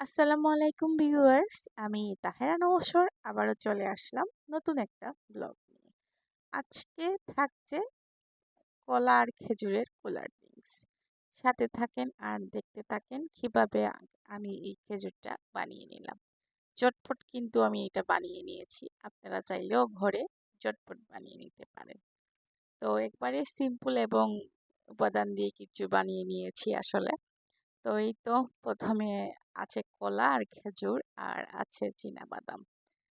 আসসালামু আলাইকুম ভিউয়ার্স, আমি তাহেরা নমস্বর আবারও চলে আসলাম নতুন একটা ব্লগ নিয়ে। আজকে থাকছে কলা আর খেজুরের কোলার ড্রিঙ্কস। সাথে থাকেন আর দেখতে থাকেন কীভাবে আমি এই খেজুরটা বানিয়ে নিলাম। চটপট কিন্তু আমি এটা বানিয়ে নিয়েছি, আপনারা চাইলেও ঘরে চটপট বানিয়ে নিতে পারেন। তো একবারে সিম্পল এবং উপাদান দিয়ে কিছু বানিয়ে নিয়েছি আসলে। তো এই তো প্রথমে আছে কলা, আর খেজুর, আর আছে বাদাম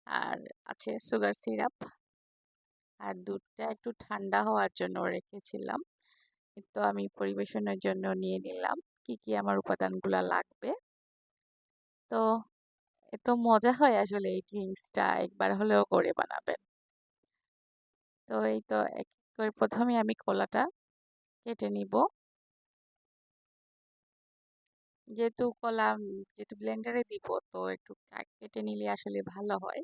আর আছে সুগার সিরাপ আর দুধটা একটু ঠান্ডা হওয়ার জন্য রেখেছিলাম। তো আমি পরিবেশনের জন্য নিয়ে নিলাম। কি কি আমার উপাদানগুলো লাগবে? তো এত মজা হয় আসলে এই ড্রিঙ্কসটা একবার হলেও করে বানাবেন। তো এই তো এক করে প্রথমে আমি কলাটা কেটে নিব। যেহেতু কলা যেহেতু ব্লেন্ডারে দিব, তো একটু কেটে নিলে আসলে ভালো হয়।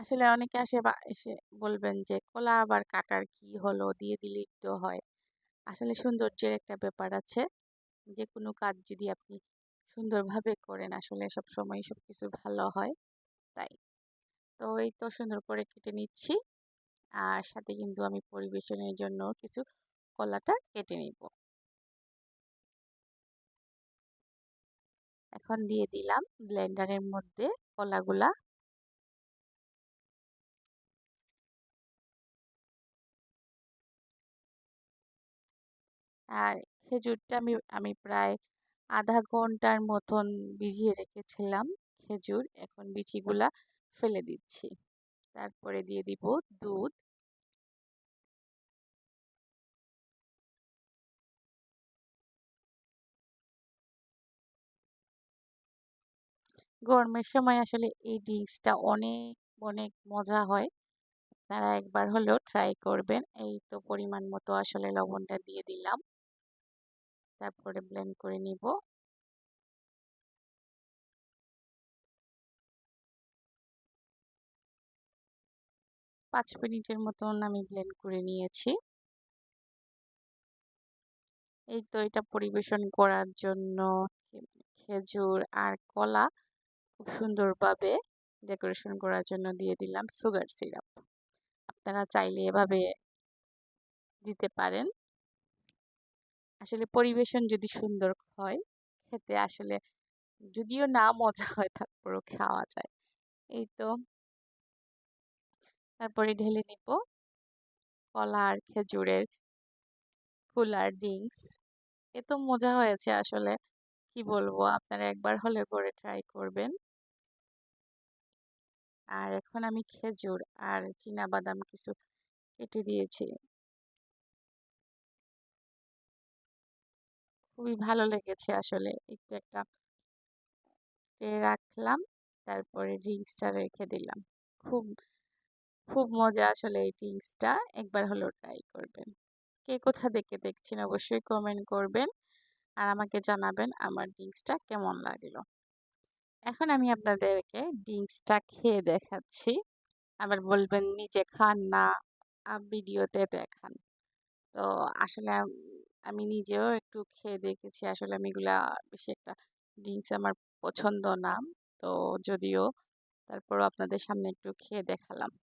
আসলে অনেকে আসে বা, এসে বলবেন যে, কলা আবার কাটার কি হলো? দিয়ে দিলেই তো হয়। আসলে সৌন্দর্যের একটা ব্যাপার আছে। যে কোনো কাজ যদি আপনি সুন্দরভাবে করেন, আসলে সব সময় সব কিছু ভালো হয়। তাই। তো এই তো সুন্দর করে কেটে নিচ্ছি। আর সাথে কিন্তু আমি পরিবেশনের জন্য কিছু কলাটা কেটে নিব। এখন দিয়ে দিলাম ব্লেন্ডারের মধ্যে কলাগুলা। আর খেজুরটা আমি আমি প্রায় আধা ঘণ্টার মতন ভিজিয়ে রেখেছিলাম। খেজুর, এখন বিচিগুলা ফেলে দিচ্ছি। তারপরে দিয়ে দিব দুধ। গরমের সময় আসলে এই ডিশটা অনেক অনেক মজা হয়। আপনারা একবার হলেও ট্রাই করবেন। এই তো পরিমাণ মতো আসলে লবণটা দিয়ে দিলাম। তারপরে ব্লেন্ড করে নিব। পাঁচ মিনিটের মতন আমি ব্লেন্ড করে নিয়েছি। এই তো এটা পরিবেশন করার জন্য খেজুর আর কলা খুব সুন্দরভাবে ডেকোরেশন করার জন্য দিয়ে দিলাম সুগার সিরাপ আপনারা চাইলে এভাবে দিতে পারেন। আসলে পরিবেশন যদি সুন্দর হয়, খেতে আসলে যদিও না মজা হয়, তারপরও খাওয়া যায়। এই তো তারপরে ঢেলে নিব। কলা আর খেজুরের কুলার ড্রিঙ্কস তো মজা হয়েছে আসলে। কি বলব, আপনারা একবার হলে করে ট্রাই করবেন। আর এখন আমি খেজুর আর বাদাম কিছু কেটে দিয়েছি। খুবই ভালো লেগেছে আসলে। একটু একটা রাখলাম, তারপরে ড্রিঙ্কসটা রেখে দিলাম। খুব খুব মজা আসলে এই ড্রিঙ্কসটা। একবার হলেও ট্রাই করবেন। কে কোথা থেকে দেখছেন অবশ্যই কমেন্ট করবেন আর আমাকে জানাবেন আমার ড্রিঙ্কসটা কেমন লাগল। এখন আমি আপনাদেরকে ড্রিঙ্কসটা খেয়ে দেখাচ্ছি। আবার বলবেন, নিজে খান না ভিডিওতে দেখান। তো আসলে আমি নিজেও একটু খেয়ে দেখেছি। আসলে আমি এগুলা বেশি একটা ড্রিঙ্কস আমার পছন্দ না। তো যদিও তারপরও আপনাদের সামনে একটু খেয়ে দেখালাম।